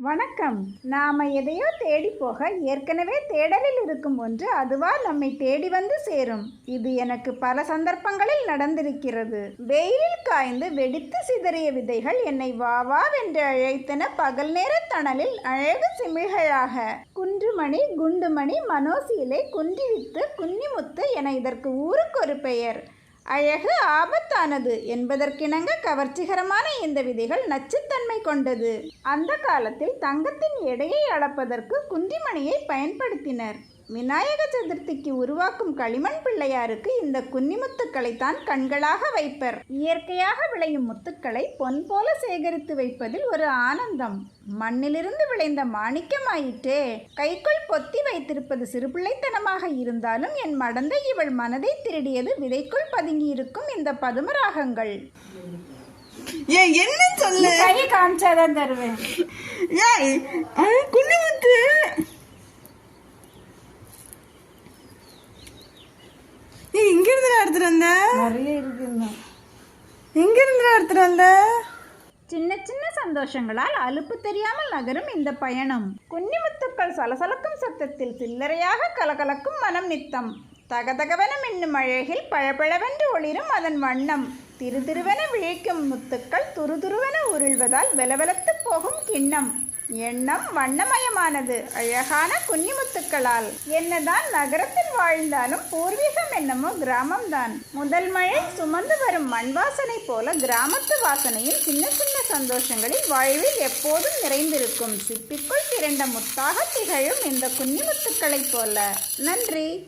வணக்கம். நாம் எதையோ தேடி போக ஏற்கனவே தேடலில் இருக்கும் ஒன்று அதுவா நம்மை தேடி வந்து சேரும். இது எனக்கு பல சந்தர்ப்பங்களில் நடந்திருக்கிறது. வெயிலில் காய்ந்து வெடித்து சிதறிய விதைகள் என்னை வா வா வென்று அழைத்தன பகல் நேர தணலில் அழகு சிமிழ்களாக. குன்றுமணி குண்டுமணி மனோசீலை குன்றிவித்து குன்னிமுத்து என இதற்கு ஊருக்கு ஒரு பெயர். அழகு ஆபத்தானது என்பதற்கிணங்க கவர்ச்சிகரமான இந்த விதைகள் நச்சுத்தன்மை கொண்டது. அந்த காலத்தில் தங்கத்தின் எடையை அளப்பதற்கு குன்றிமணியை பயன்படுத்தினர். விநாயக சதுர்த்திக்கு உருவாக்கும் களிமண் பிள்ளையாருக்கு இந்த குன்னிமுத்துக்களை தான் கண்களாக வைப்பர். இயற்கையாக விளையும் முத்துக்களை பொன் போல சேகரித்து வைப்பதில் ஒரு ஆனந்தம். மண்ணிலிருந்து விளைந்த மாணிக்கமாயிற்றே கைக்குள் பொத்தி வைத்திருப்பது சிறுபிள்ளைத்தனமாக இருந்தாலும் என் மடந்தை இவள் மனதை திருடியது விதைக்குள் பதுங்கியிருக்கும் இந்த பதுமராகங்கள். என்ன சொல்லு? கை காமிச்சாதான் தருவேன். எடுத்துட்டு வந்த? நிறைய இருக்குங்க. எங்க இருந்து எடுத்துட்டு வந்த? சின்ன சின்ன சந்தோஷங்களால் அலுப்பு தெரியாமல் நகரும் இந்த பயணம். குன்னிமுத்துக்கள் சலசலக்கும் சத்தத்தில் சில்லறையாக கலகலக்கும் மனம் நித்தம். தகதகவென மின்னும் அழகில் பழபழவென்று ஒளிரும் அதன் வண்ணம். திருதிருவென விழிக்கும் முத்துக்கள் துருதுருவென உருள்வதால் வெலவெலத்து போகும் கிண்ணம். எண்ணம் வண்ணமயமானது. அழகான குன்னிமுத்துக்களால் என்னதான் நகரத்தில் வாழ்ந்தாலும் பூர்வீகம் என்னமோ கிராமம்தான். முதல் மழை சுமந்து வரும் மண் வாசனை போல கிராமத்து வாசனையில் சின்ன சின்ன சந்தோஷங்களில் வாழ்வில் எப்போதும் நிறைந்திருக்கும். சிப்பிக்குள் திரண்ட முத்தாக திகழும் இந்த குன்னிமுத்துக்களைப் போல. நன்றி.